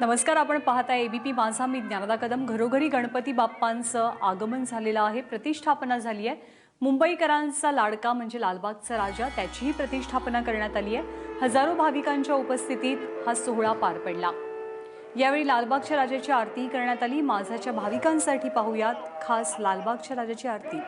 नमस्कार आपण पाहता एबीपी माझा मी ज्ञानदा कदम. घरोघरी गणपती बाप्पांचं आगमन झालेलं आहे प्रतिष्ठापना झाली आहे. मुंबईकरांचा लाडका म्हणजे लालबागचा राजा त्याचीही प्रतिष्ठापना करण्यात आली आहे. हजारो भाविकांच्या उपस्थितीत हा सोहळा पार पडला. यावेळी लालबागच्या राजाची आरतीही करण्यात आली. माझाच्या भाविकांसाठी पाहूयात खास लालबागच्या राजाची आरती.